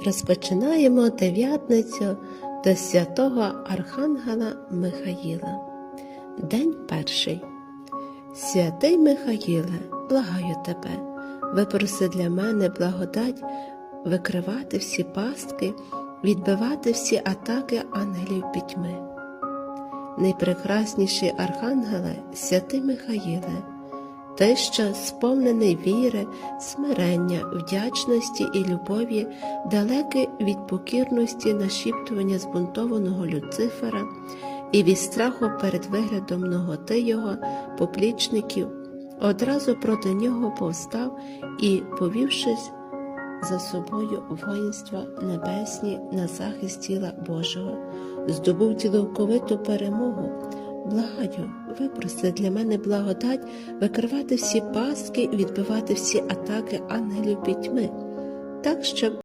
Розпочинаємо дев'ятницю до святого Архангела Михаїла. День перший. Святий Михаїле, благаю тебе, випроси для мене благодать викривати всі пастки, відбивати всі атаки ангелів пітьми. Найпрекрасніший архангеле, святий Михаїле, ти, що сповнений віри, смирення, вдячності і любові, далекий від покірності нашіптування збунтованого Люцифера і від страху перед виглядом ноготи його поплічників, одразу проти нього повстав і, повівшись за собою воїнства небесні на захист тіла Божого, здобув цілковиту перемогу. Благаю, випроси для мене благодать викривати всі паски і відбивати всі атаки ангелів пітьми, так щоб